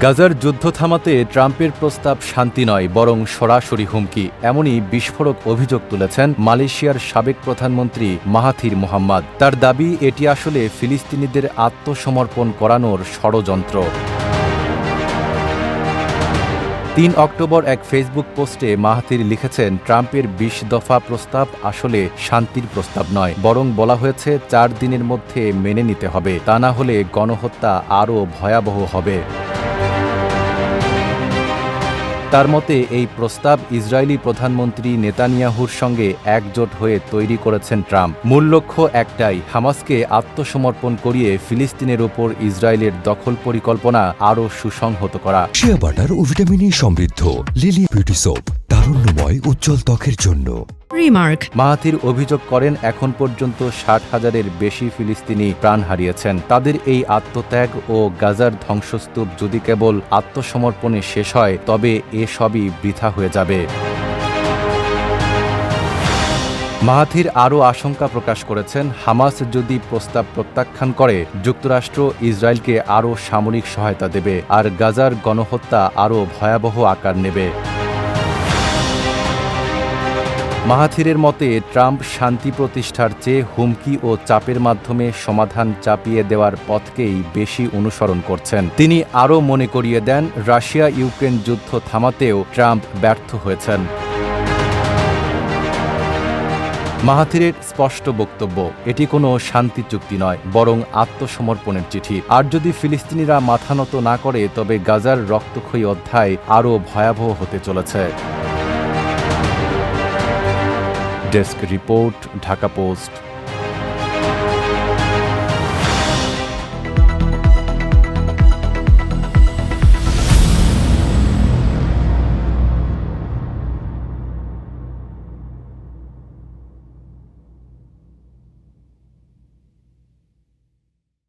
গাজার যুদ্ধ থামাতে ট্রাম্পের প্রস্তাব শান্তি নয়, বরং সরাসরি হুমকি। এমনই বিস্ফোরক অভিযোগ তুলেছেন মালয়েশিয়ার সাবেক প্রধানমন্ত্রী মাহাথির মোহাম্মদ। তার দাবি, এটি আসলে ফিলিস্তিনিদের আত্মসমর্পণ করানোর ষড়যন্ত্র। তিন অক্টোবর এক ফেসবুক পোস্টে মাহাথির লিখেছেন, ট্রাম্পের বিশ দফা প্রস্তাব আসলে শান্তির প্রস্তাব নয়, বরং বলা হয়েছে চার দিনের মধ্যে মেনে নিতে হবে। তা না হলে গণহত্যা আরও ভয়াবহ হবে। তার মতে, এই প্রস্তাব ইসরায়েলি প্রধানমন্ত্রী নেতানিয়াহুর সঙ্গে একজোট হয়ে তৈরি করেছেন ট্রাম্প। মূল লক্ষ্য একটাই, হামাসকে আত্মসমর্পণ করিয়ে ফিলিস্তিনের ওপর ইসরায়েলের দখল পরিকল্পনা আরও সুসংহত করা। বাটার ও ভিটামিন সমৃদ্ধ লিলি বিউটি সোপ তারুণ্যময় উজ্জ্বল ত্বকের জন্য। রিমার্ক মাহাথির অভিযোগ করেন এখন পর্যন্ত ষাট হাজারের বেশি ফিলিস্তিনি প্রাণ হারিয়েছেন। তাদের এই আত্মত্যাগ ও গাজার ধ্বংসস্তূপ যদি কেবল আত্মসমর্পণে শেষ হয় তবে এ সবই বৃথা হয়ে যাবে। মাহাথির আরও আশঙ্কা প্রকাশ করেছেন হামাস যদি প্রস্তাব প্রত্যাখ্যান করে যুক্তরাষ্ট্র ইসরায়েলকে আরও সামরিক সহায়তা দেবে আর গাজার গণহত্যা আরও ভয়াবহ আকার নেবে। মাহাথিরের মতে, ট্রাম্প শান্তি প্রতিষ্ঠার চেয়ে হুমকি ও চাপের মাধ্যমে সমাধান চাপিয়ে দেওয়ার পথকেই বেশি অনুসরণ করছেন। তিনি আরও মনে করিয়ে দেন রাশিয়া ইউক্রেন যুদ্ধ থামাতেও ট্রাম্প ব্যর্থ হয়েছেন। মাহাথিরের স্পষ্ট বক্তব্য, এটি কোনো শান্তি চুক্তি নয়, বরং আত্মসমর্পণের চিঠি। আর যদি ফিলিস্তিনিরা মাথা নত না করে, তবে গাজার রক্তক্ষয়ী অধ্যায় আরও ভয়াবহ হতে চলেছে। Desk Report, Dhaka Post